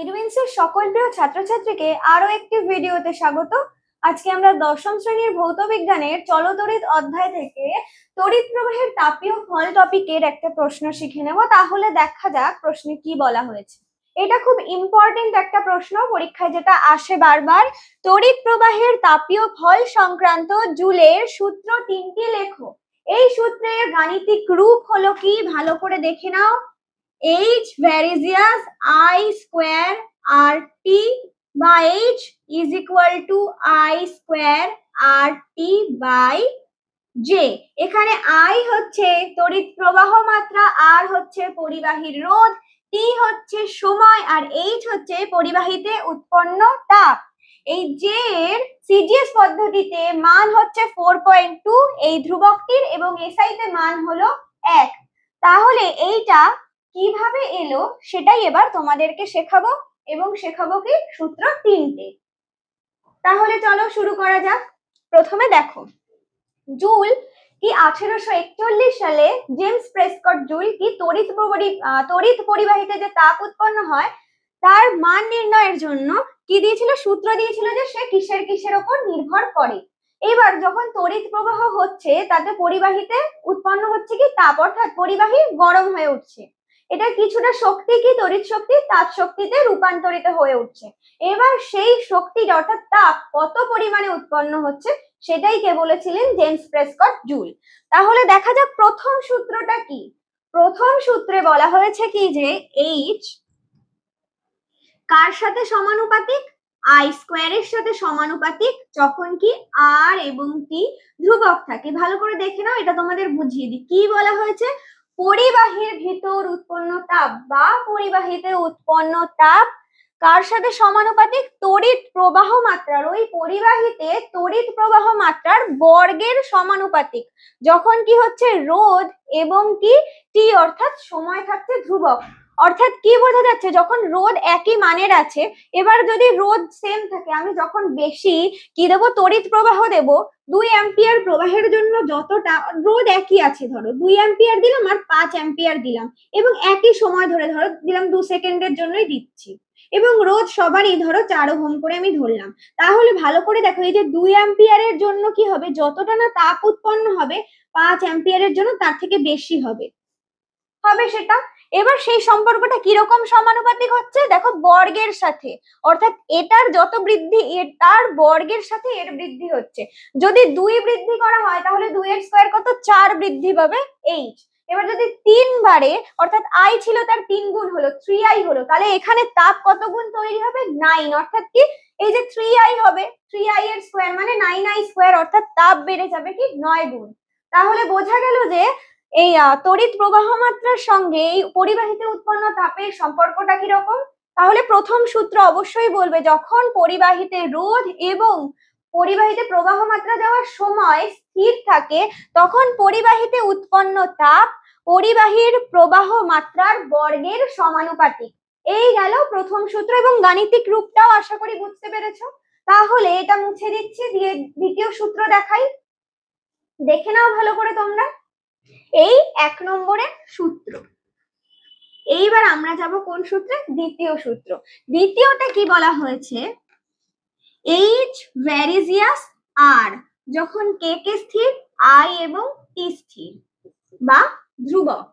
এডুইন্সের সকল প্রিয় ছাত্রছাত্রীকে আরও একটি ভিডিওতে স্বাগত। আজকে আমরা দশম শ্রেণির ভৌত বিজ্ঞানের চলতরিৎ অধ্যায় থেকে তড়িৎ প্রবাহের তাপীয় ফল টপিকের একটা প্রশ্ন শিখে নেব। তাহলে দেখা যাক প্রশ্নে কি বলা হয়েছে। এটা খুব ইম্পর্টেন্ট একটা প্রশ্ন, পরীক্ষায় যেটা আসে বারবার। তড়িৎ প্রবাহের তাপীয় ফল সংক্রান্ত জুলের সূত্র তিনটি লেখো। এই সূত্রের গাণিতিক রূপ হলো কি? ভালো করে দেখে নাও। H varisius i square rt by h is equal to i square rt by j. এখানে i হচ্ছে তড়িৎ প্রবাহ মাত্রা, r হচ্ছে পরিবাহীর রোধ, t হচ্ছে সময়, আর h হচ্ছে পরিবাহীতে উৎপন্ন তাপ। এই j এর সিজিএস পদ্ধতিতে মান হচ্ছে 4.2 এই ধ্রুবকটির এবং এসআই তে মান হলো 1 তাহলে এইটা কীভাবে এলো সেটাই এবার তোমাদেরকে শেখাবো এবং শেখাবো কি সূত্র তিনটে। তাহলে চলো শুরু করা যাক। প্রথমে দেখো, জুল কি আঠেরোশো একচল্লিশ সালে জেমস প্রেসকট জুল কি তড়িৎ তড়িৎ পরিবাহিতে যে তাপ উৎপন্ন হয়, তার মান নির্ণয়ের জন্য কি দিয়েছিল? সূত্র দিয়েছিল যে সে কিসের কিসের ওপর নির্ভর করে। এবার যখন তড়িৎ প্রবাহ হচ্ছে, তাতে পরিবাহিতে উৎপন্ন হচ্ছে কি তাপ, অর্থাৎ পরিবাহী গরম হয়ে উঠছে। এটা কিছুটা শক্তি কি? তড়িৎ শক্তি? তাপ শক্তিতে রূপান্তরিত হয়ে উঠছে। এবার সেই শক্তিটা অর্থাৎ তাপ কত পরিমাণে উৎপন্ন হচ্ছে সেটাই কে বলেছিলেন? James Prescott Joule. তাহলে দেখা যাক প্রথম সূত্রটা কি? প্রথম সূত্রে বলা হয়েছে কি যে এইচ কার সাথে সমানুপাতিক? আই স্কোয়ারের সাথে সমানুপাতিক। যখন কি আর এবং টি ধ্রুবক থাকে। ভালো করে দেখে নাও, এটা তোমাদের বুঝিয়ে দিই। কি বলা হয়েছে? পরিবাহীর ভিতর উৎপন্ন তাপ বা পরিবাহীতে উৎপন্ন তাপ কার সাথে সমানুপাতিক? তড়িৎ প্রবাহ মাত্রার। ওই পরিবাহীতে তড়িৎ প্রবাহ মাত্রার বর্গের সমানুপাতিক। যখন কি হচ্ছে? রোধ এবং কি? টি অর্থাৎ সময় থাকছে ধ্রুবক। অর্থাৎ কি বোঝা যাচ্ছে, যখন রোদ একই মানের আছে, এবার যদি রোদ সেম থাকে, আমি যখন বেশি কি দেবো? তড়িৎ প্রবাহ দেব। দুই অ্যাম্পিয়ার প্রবাহের জন্য যতটা রোদ একই আছে, ধরো, দুই অ্যাম্পিয়ার দিলাম আর পাঁচ অ্যাম্পিয়ার দিলাম এবং একই সময় ধরে, ধরো, দিলাম দু সেকেন্ডের জন্যই দিচ্ছি এবং রোধ সবারই, ধরো, চার ওহম করে আমি ধরলাম। তাহলে ভালো করে দেখো, এই যে দুই অ্যাম্পিয়ারের জন্য কি হবে? যতটা না তাপ উৎপন্ন হবে, পাঁচ অ্যাম্পিয়ারের জন্য তার থেকে বেশি হবে। হবে সেটা? এবার সেই সম্পর্কটা কীরকম সমানুপাতিক হচ্ছে? দেখো, বর্গের সাথে। অর্থাৎ এটার যত বৃদ্ধি তার বর্গের সাথে এর বৃদ্ধি হচ্ছে। যদি দুই বৃদ্ধি করা হয়, তাহলে দুই এর স্কোয়ার কত? চার বৃদ্ধি পাবে এইচ। এবার যদি তিন বারে অর্থাৎ আই ছিল তার তিন গুণ হলো থ্রি আই হলো, তাহলে এখানে তাপ কত গুণ তৈরি হবে? নাইন অর্থাৎ কি? এই যে থ্রি আই হবে থ্রি আই এর স্কোয়ার মানে নাইন আই স্কোয়ার, অর্থাৎ তাপ বেড়ে যাবে কি? নয় গুণ। তাহলে বোঝা গেল যে এই তড়িৎ প্রবাহ মাত্রার সঙ্গে এই পরিবাহিতে উৎপন্ন তাপের সম্পর্কটা কীরকম? তাহলে প্রথম সূত্র অবশ্যই বলবে, যখন পরিবাহিতে রোধ এবং পরিবাহিতে প্রবাহ মাত্রা যাওয়ার সময় স্থির থাকে, তখন পরিবাহিতে উৎপন্ন তাপ পরিবাহীর প্রবাহ মাত্রার বর্গের সমানুপাতিক। এই গেল প্রথম সূত্র এবং গাণিতিক রূপটাও আশা করি বুঝতে পেরেছ। তাহলে এটা মুছে দিচ্ছি, দিয়ে দ্বিতীয় সূত্র দেখাই। দেখে নাও ভালো করে তোমরা। এই এক নম্বরের সূত্র। এইবার আমরা যাব কোন সূত্রে? দ্বিতীয় সূত্র। দ্বিতীয়টা কি বলা হয়েছে? এইচ ভ্যারিজিয়াস আর যখন কে কে স্থির আই এবং টি স্থির বা ধ্রুবক।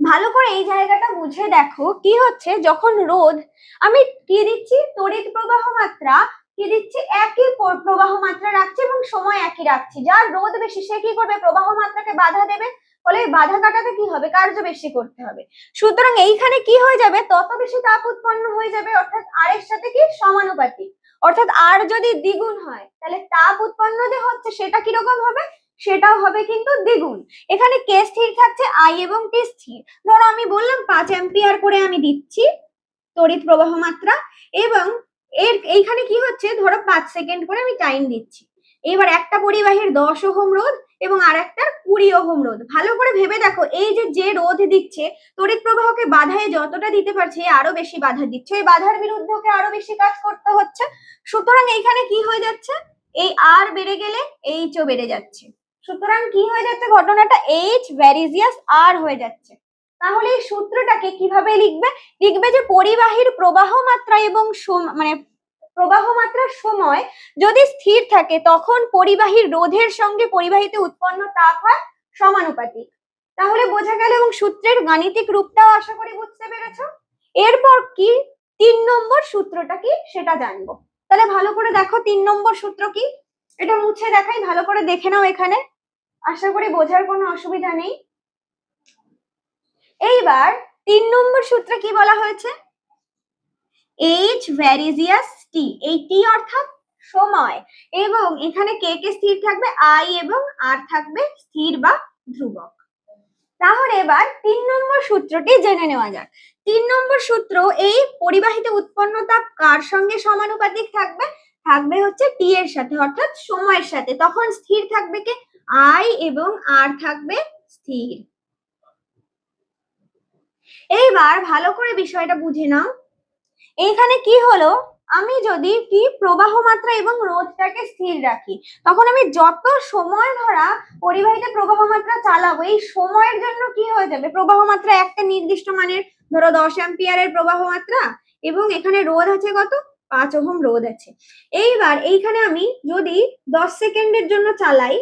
ভালো করে এই জায়গাটা বুঝে দেখো কি হচ্ছে? যখন রোধ, আমি কি দিচ্ছি? তড়িৎ প্রবাহ মাত্রা কি দিচ্ছি? একই প্রবাহ মাত্রা রাখছি এবং সময় একই রাখছি। যার রোধ বেশি, সে কি করবে? প্রবাহ মাত্রাকে বাধা দেবে। ফলে বাধা কাটাতে কি হবে? কার্য বেশি করতে হবে। সুতরাং এইখানে কি হয়ে যাবে? তত বেশি তাপ উৎপন্ন হয়ে যাবে। অর্থাৎ আর এর সাথে কি? সমানুপাতিক। অর্থাৎ আর যদি দ্বিগুণ হয়, তাহলে তাপ উৎপন্ন যে হচ্ছে, সেটা কীরকম হবে? সেটাও হবে কিন্তু দ্বিগুণ। এখানে কে স্থির থাকছে আই এবং টি স্থির। ধরো আমি বললাম পাঁচ অ্যাম্পিয়ার করে আমি দিচ্ছি, তড়িৎ প্রবাহ মাত্রা, এবং এর এইখানে কি হচ্ছে? ধরো পাঁচ সেকেন্ড করে আমি টাইম দিচ্ছি এবার একটা পরিবাহীর দশ ওহম রোধ এবং আর একটা কুড়ি ওহম রোধ। ভালো করে ভেবে দেখো, এই যে যে রোধ দিচ্ছে, তড়িৎ প্রবাহকে বাধায় যতটা দিতে পারছে আরও বেশি বাধা দিচ্ছে। এই বাধার বিরুদ্ধে ওকে আরও বেশি কাজ করতে হচ্ছে। সুতরাং এইখানে কি হয়ে যাচ্ছে? এই আর বেড়ে গেলে এইচও বেড়ে যাচ্ছে। সুতরাং কি হয়ে যাচ্ছে ঘটনাটা? এইচ ভ্যারিজিয়াস আর হয়ে যাচ্ছে। তাহলে এই সূত্রটাকে কীভাবে লিখবে? লিখবে যে পরিবাহীর প্রবাহ মাত্রা এবং মানে প্রবাহ মাত্রার সময় যদি স্থির থাকে, তখন পরিবাহীর রোধের সঙ্গে পরিবাহীতে উৎপন্ন তাপ হয় সমানুপাতিক। তাহলে বোঝা গেল এবং সূত্রের গাণিতিক রূপটাও আশা করি বুঝতে পেরেছ। এরপর কি? তিন নম্বর সূত্রটা কি? সেটা জানব। তাহলে ভালো করে দেখো তিন নম্বর সূত্র কি? এটা মুছে দেখাই, ভালো করে দেখে নাও এখানে। আশা করি বোঝার কোনো অসুবিধা নেই। এইবার তিন নম্বর সূত্রে কি বলা হয়েছে? এইচ ভ্যারিজিয়াস টি এই টি অর্থাৎ সময়। এবং এখানে কে কে স্থির থাকবে? আই এবং আর থাকবে স্থির বা ধ্রুবক। তাহলে এবার তিন নম্বর সূত্রটি জেনে নেওয়া যাক। তিন নম্বর সূত্র, এই পরিবাহিত উৎপন্ন তাপ কার সঙ্গে সমানুপাতিক থাকবে? থাকবে হচ্ছে টি এর সাথে, অর্থাৎ সময়ের সাথে। তখন স্থির থাকবে কে? আই এবং আর থাকবে স্থির। এইবার ভালো করে বিষয়টা বুঝে নাও। এইখানে কি হলো? আমি যদি কি প্রবাহ মাত্রা এবং রোধটাকে স্থির রাখি, তখন আমি যত সময় ধরা পরিবাহিত প্রবাহ মাত্রা চালাবো, এই সময়ের জন্য কি হয়ে যাবে? প্রবাহ মাত্রা একটা নির্দিষ্ট মানের, ধরো দশ অ্যাম্পিয়ারের প্রবাহ মাত্রা, এবং এখানে রোধ আছে কত? পাঁচ ওহম রোধ আছে। এইবার এইখানে আমি যদি দশ সেকেন্ডের জন্য চালাই,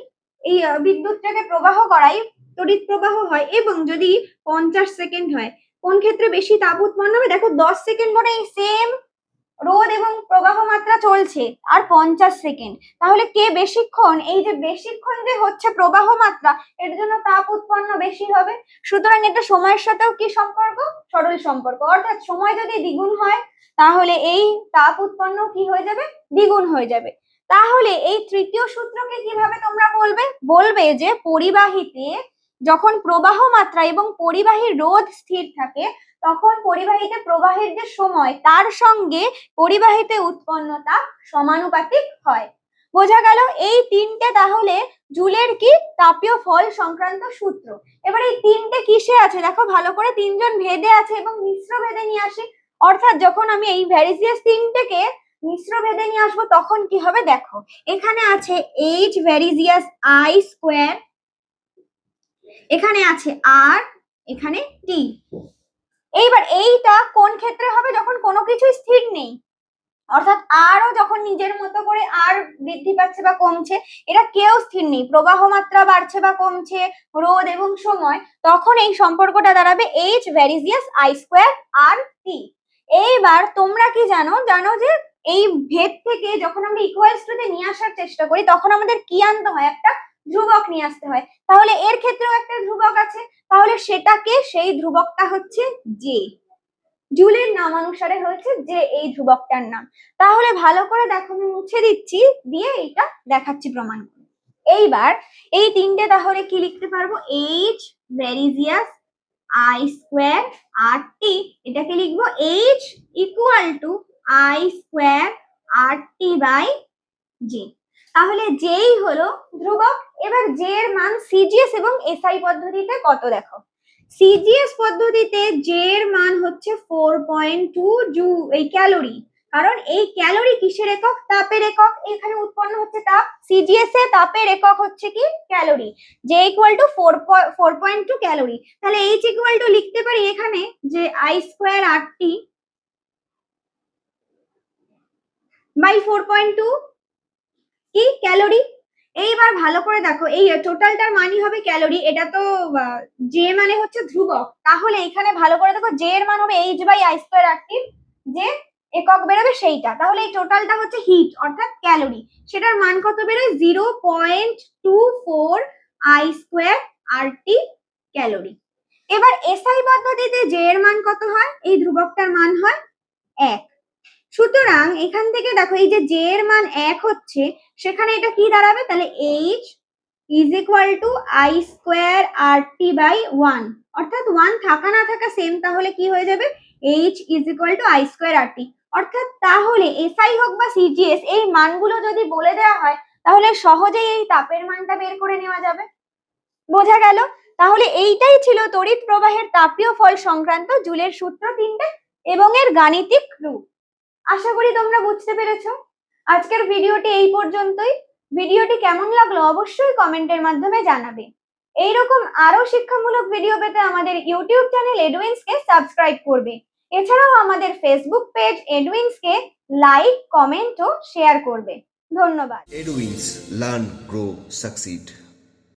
এই বিদ্যুৎটাকে প্রবাহ করাই, তড়িৎ প্রবাহ হয়, এবং যদি পঞ্চাশ সেকেন্ড হয় কোন ক্ষেত্রে বেশি তাপ উৎপন্ন হবে? দেখো, দশ সেকেন্ড পরে এই সেম রোদ এবং প্রবাহ মাত্রা চলছে, আর পঞ্চাশ সেকেন্ড। তাহলে কে বেশিক্ষণ? এই যে বেশিক্ষণ যে হচ্ছে প্রবাহ মাত্রা, এর জন্য তাপ উৎপন্ন বেশি হবে। সুতরাং এটা সময়ের সাথেও কি সম্পর্ক? সরল সম্পর্ক। অর্থাৎ সময় যদি দ্বিগুণ হয়, তাহলে এই তাপ উৎপন্ন কি হয়ে যাবে? দ্বিগুণ হয়ে যাবে। তাহলে এই তৃতীয় সূত্রকে কীভাবে তোমরা বলবে? বলবে যে পরিবাহীতে যখন প্রবাহ মাত্রা এবং পরিবাহী রোধ স্থির থাকে, তখন পরিবাহীতে প্রবাহের যে সময়, তার সঙ্গে পরিবাহীতে উৎপন্ন তাপ সমানুপাতিক হয়। বোঝা গেল এই তিনটে তাহলে জুলের কি তাপীয় ফল সংক্রান্ত সূত্র। এবার এই তিনটে কিসে আছে? দেখো, ভালো করে তিনজন ভেদে আছে এবং মিশ্র ভেদে নিয়ে আসি। অর্থাৎ যখন আমি এই ভ্যারিজিয়াস তিনটেকে মিশ্র ভেদে নিয়ে আসব, তখন কি হবে? দেখো, এখানে আছে এইচ ভ্যারিজিয়াস আই স্কোয়ার এখানে আছে আর, এখানে টি। এইবার এইটা কোন ক্ষেত্রে হবে যখন কোনো কিছু স্থির নেই? অর্থাৎ আরও যখন নিজের মতো করে আর বৃদ্ধি পাচ্ছে বা কমছে এটা কেউ স্থির নেই। প্রবাহ মাত্রা বাড়ছে বা কমছে, রোদ এবং সময়, তখন এই সম্পর্কটা দাঁড়াবে H varies as I square R T এইবার তোমরা কি জানো? জানো যে এই ভেদ থেকে যখন আমরা ইকুয়ালস টুতে নিয়ে আসার চেষ্টা করি, তখন আমাদের কি আনতে হয়? একটা ধ্রুবক নিয়ে আসতে হয়। তাহলে এর ক্ষেত্রেও একটা ধ্রুবক আছে। তাহলে সেটাকে সেই ধ্রুবকটা হচ্ছে জে জুলের নামানুসারে হয়েছে যে এই ধ্রুবকটার নাম। তাহলে ভালো করে দেখো, আমি মুছে দিচ্ছি, দিয়ে এইটা দেখাচ্ছি প্রমাণ করে। এইবার এই তিনটে তাহলে কি লিখতে পারব? H varies as I square R T এটাকে লিখব H equal to I square R T by J তাহলে যেই হলো ধ্রুবক, এবার জে এর মান সিজিএস এবং এসআই পদ্ধতিতে কত দেখো? সিজিএস পদ্ধতিতে জে এর মান হচ্ছে ফোর পয়েন্ট টু জু এই ক্যালোরি কারণ এই ক্যালোরি কিসের একক? তাপের একক। এখানে উৎপন্ন হচ্ছে তাপ সিজিএস এ। তাপের একক হচ্ছে কি? Calorie J equal to four four point two calorie তাহলে এইচ ইকুয়াল টু লিখতে পারি এখানে যে I square R T by four point two কি? ক্যালোরি? এইবার ভালো করে দেখো, এই টোটালটার মানই হবে ক্যালোরি, এটা তো জে মানে হচ্ছে ধ্রুবক। তাহলে এখানে ভালো করে দেখো জে এর মান হবে H by I square active যে একক বেরোবে সেইটা। তাহলে এই টোটালটা হচ্ছে হিট অর্থাৎ ক্যালোরি। সেটার মান কত বেরোয়? Zero point two four I square R T calorie. এবার এসআই পদ্ধতিতে জে এর মান কত হয়? এই ধ্রুবকটার মান হয় এক। সুতরাং এখান থেকে দেখো, এই যে জে এর মান এক হচ্ছে, সেখানে এটা কি দাঁড়াবে? তাহলে H is equal to I square R T by one অর্থাৎ ওয়ান থাকা না থাকা সেম তাহলে কি হয়ে যাবে? H is equal to I square R T অর্থাৎ তাহলে এসআই হোক বা সিজিএস এই মানগুলো যদি বলে দেওয়া হয়, তাহলে সহজেই এই তাপের মানটা বের করে নেওয়া যাবে। বোঝা গেল? তাহলে এইটাই ছিল তড়িৎ প্রবাহের তাপীয় ফল সংক্রান্ত জুলের সূত্র তিনটে এবং এর গাণিতিক রূপ। আশা করি তোমরা বুঝতে পেরেছ। আজকের ভিডিওটি এই পর্যন্তই। ভিডিওটি কেমন লাগল অবশ্যই কমেন্টের মাধ্যমে জানাবে। এইরকম আরও শিক্ষামূলক ভিডিও পেতে আমাদের ইউটিউব চ্যানেল এডুইন্সকে সাবস্ক্রাইব করবে। এছাড়াও আমাদের ফেসবুক পেজ এডুইন্সকে লাইক কমেন্ট ও শেয়ার করবে। ধন্যবাদ। Edwins Learn, Grow, Succeed.